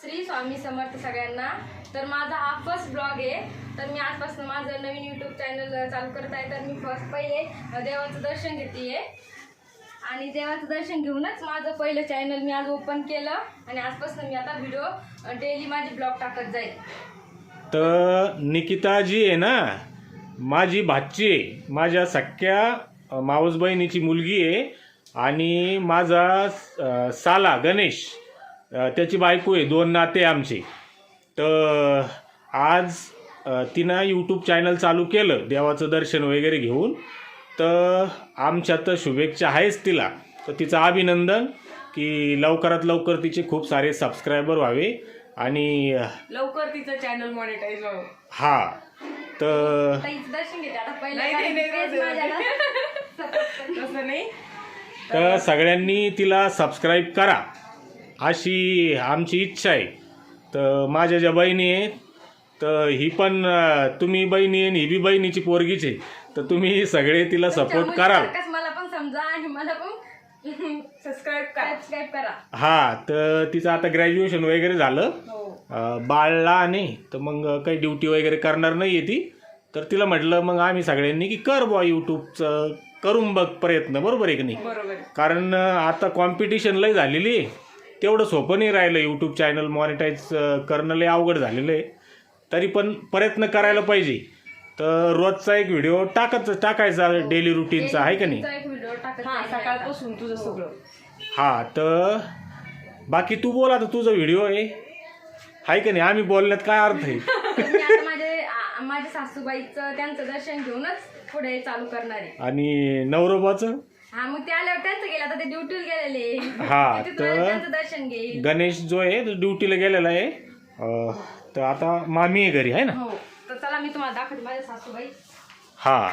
श्री स्वामी समर्थ सगळ्यांना. तर माझा हा फर्स्ट ब्लॉग आहे. तर मी आजपासून माझं नवीन यूट्यूब चॅनल चालू करत आहे तर मी फर्स्ट पहिले देवाचं दर्शन घेते आणि देवाचं दर्शन घेऊनच माझं पहिलं चॅनल मी आज ओपन केलं. आणि आजपासून मी आता व्हिडिओ डेली माझे ब्लॉग टाकत जाईल. तर निकिताजी आहे ना माझी भाची आहे. माझ्या सख्या मावस बहिणीची मुलगी आहे. आणि माझा साला गणेश. त्याची बायको आहे दोन नाते आमचे. तर आज तिनं यूट्यूब चॅनल चालू केलं देवाचं दर्शन वगैरे घेऊन. तर आमच्या तर शुभेच्छा आहेच तिला. तर तिचं अभिनंदन की लवकरात लवकर तिचे खूप सारे सबस्क्रायबर व्हावे आणि लवकर तिचं चॅनल मॉनिटाईज व्हावं. हा तर तर सगळ्यांनी तिला सबस्क्राईब करा. अशी आमची इच्छा आहे. तर माझ्या ज्या बहिणी आहेत तर ही पण तुम्ही बहिणी आहे आणि ही बी बहिणीची पोरगीच आहे. तर तुम्ही सगळे तिला सपोर्ट कराल. मला पण समजा आणि मला पण सबस्क्राईब करा. सबस्क्राईब करा. हा तर तिचं आता ग्रॅज्युएशन वगैरे झालं. हो. बाळला आणि तर मग काही ड्युटी वगैरे करणार नाही आहे ती. तर तिला म्हटलं मग आम्ही सगळ्यांनी की कर बुवा यूट्यूबचं करून बघ प्रयत्न. बरोबर आहे की नाही? बरोबर आहे. कारण आता कॉम्पिटिशन लय झालेली आहे. तेवढं सोपं नाही राहिलं यूट्यूब चॅनल मॉनिटाईज करणं लय अवघड झालेलं आहे. तरी पण प्रयत्न करायला पाहिजे. तर रोजचा एक व्हिडिओ टाकत टाकायचा डेली रुटीनचा आहे का नाही? तुमचा एक व्हिडिओ टाकत हा. सकाळपासून तुझं सगळं. हा तर बाकी तू बोल आता तुझा व्हिडिओ आहे. आहे का नाही? आम्ही बोलण्यात काय अर्थ आहे? तर मी आता माझे आ- माझ्या सासूबाईचं त्यांचं दर्शन घेऊनच पुढे चालू करणार आहे. आणि नवरोबाचं? हा मग ते आल्यावर त्यांचं गेलं आता ते ड्युटीला गेलेले. हा, तिथून तर- त्यांचं दर्शन घेईल. गणेश जो आहे तो ड्युटीला गेलेला आहे. अं, तर आता मामी आहे घरी आहे ना? हो तर चला मी तुम्हाला दाखवते माझ्या सासूबाई. हा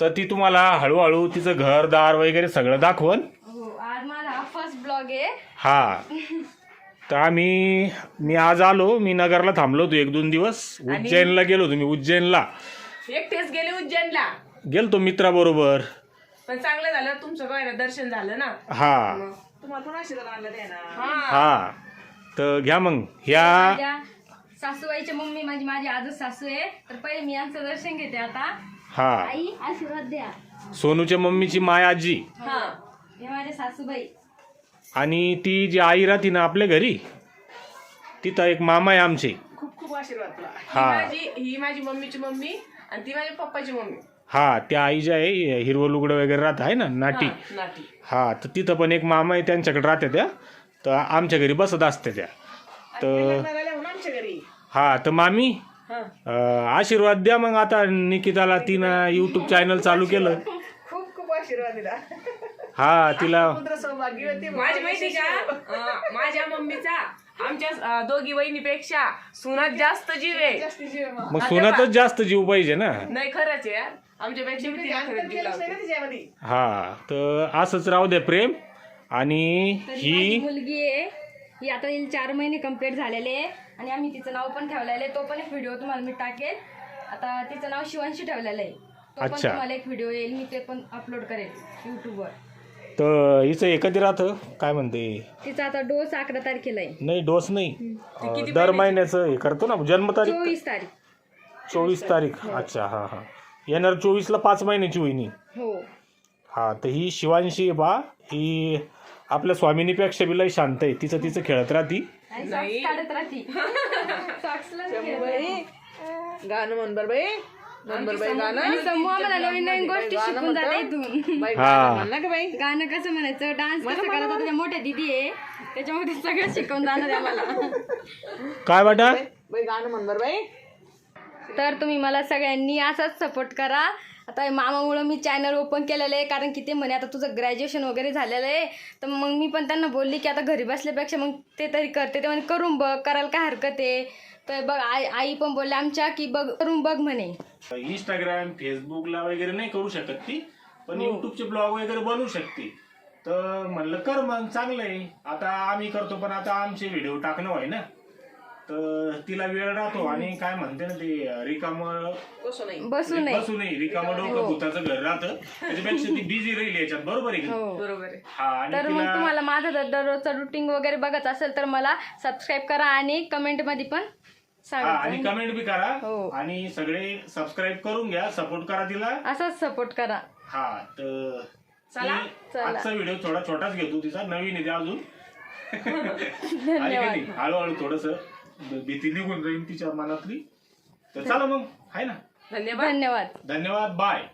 तर ती तुम्हाला हळूहळू तिचं घरदार वगैरे सगळं दाखवन हो आज माझा हा फर्स्ट ब्लॉग आहे. हा तर आम्ही मी आज आलो मी नगरला थांबलो होतो एक दोन दिवस. उज्जैनला गेलो होतो मी उज्जैनला. एकटेच गेले उज्जैनला. गेलतो मित्राबरोबर. पण चांगलं झालं तुमचं काय ना दर्शन झालं ना. हा. तुम्हाला पण आशीर्वाद आणला ते ना हा. तर घ्या मग. ह्या माझ्या सासूबाईची मम्मी माझी माझी आजच सासू आहे. तर पहिले मी यांचं दर्शन घेते आता. हा. आई आशीर्वाद द्या. सोनूच्या मम्मीची माय आजी. हा. हे माझ्या सासूबाई. आणि ती जी आई राहते ना आपल्या घरी तिथं एक मामा आहे आमचे. खूप खूप आशीर्वाद तुला. ही. हा. माझी ही माझी मम्मीची मम्मी आणि ती माझ्या पप्पाची मम्मी. हा त्या आई ज्या आहे हिरवं लुगडं वगैरे राहत आहे ना नाटी. हा, हा तर तिथं पण एक मामा आहे त्यांच्याकडे राहत्या त्या. तर आमच्या घरी बसत असते त्या. तर हा तर मामी हा. अं, आशीर्वाद द्या मग आता निकिताला तिनं यूट्यूब चॅनल चालू केलं. खूप खूप आशीर्वाद दिला. हा तिला पुत्र सौभाग्यवती माझी माहिती का? अं, माझ्या मम्मीचा. आमच्या दोघी बहिणीपेक्षा सुनात जास्त जीव आहे. मग. सोनातच जास्त जीव पाहिजे ना. नाही खरंच आहे यार. आमच्यापेक्षा मी तिला खरंच जीव लावते. हा तर असंच राहू द्या प्रेम. आणि ही माझी मुलगी आहे. ही आता येईल चार महिने कंप्लीट झालेले आहे. आणि आम्ही तिचं नाव पण ठेवलेलं आहे. तो पण एक व्हिडिओ तुम्हाला मी टाकेल. आता तिचं नाव शिवांशी ठेवलेलं आहे. तो पण अच्छा. तुम्हाला एक व्हिडिओ येईल. मी ते पण अपलोड करेल युट्यूबवर तर हिचं हे कधी राहतं काय म्हणते? तिचा आता डोस अकरा तारखेला आहे. नाही डोस नाही. अं, दर महिन्याचं? हे करतो ना जन्मतारीख चोवीस तारीख. चोवीस तारीख. अच्छा हा हा. येणार चोवीसला पाच महिन्याची होईनी हो. हा तर ही शिवांशी बा. ही आपल्या स्वामिनीपेक्षा बी लय शांत आहे. तिचं तिचं खेळत राहती. आणि सॉक्स काढत राहती. सॉक्सला नाही खेळत राहती. गाणं म्हण बर बाई. गाणं. आणि समूह आम्हाला नवीन नवीन गोष्टी शिकून जाते इथून बाई हा. गाणं म्हण ना का बाई. गाणं कसं म्हणायचं? डान्स कसं करायचं? तुझ्या मोठ्या दिदी आहे. त्याच्यामध्ये सगळं शिकवून जाणार आहे आम्हाला काय बेटा? बाई गाणं म्हण बर बाई. तर तुम्ही मला सगळ्यांनी असाच सपोर्ट करा. आता हे मामामुळं मी चॅनल ओपन केलेलं आहे कारण की ते म्हणे आता तुझं ग्रॅज्युएशन वगैरे झालेलं आहे तर मग मी पण त्यांना बोलली की आता घरी बसल्यापेक्षा मग ते तरी करते. ते म्हणे करून बघ करायला काय हरकत आहे? तर बघ आई आई पण बोलले आमच्या की बघ करून बघ म्हणे. इंस्टाग्राम फेसबुकला वगैरे नाही करू शकत ती पण युट्यूबचे ब्लॉग वगैरे बनवू शकते. तर म्हणलं कर मग चांगलं आहे. आता आम्ही करतो पण आता आमचे व्हिडिओ टाकणं होय ना तर तिला वेळ राहतो आणि काय म्हणते ना ते रिकाम कसं नाही बसू नये. बसू नये. रिकाम डोकं भूताचं घर राहतं. त्याच्यापेक्षा ती बिझी राहील याच्यात. बरोबर आहे की नाही? हो. बरोबर आहे. हा आणि तर मग तिला तुम्हाला माझं जर दररोजचं रुटीन वगैरे बघत असेल तर मला सबस्क्राईब करा आणि कमेंटमध्ये पण हा आणि सांगा कमेंट बी करा. हो. आणि सगळे सबस्क्राईब करून घ्या. सपोर्ट करा तिला. असाच सपोर्ट करा. हा तर चला. आजचा व्हिडिओ थोडा छोटाच घेतो तिचा. नवीन आहे ते अजून आणि हळूहळू थोडस. भीती निघून जाईल तिच्या मनातली. तर चला मग आहे ना. धन्यवाद. धन्यवाद. धन्यवाद बाय.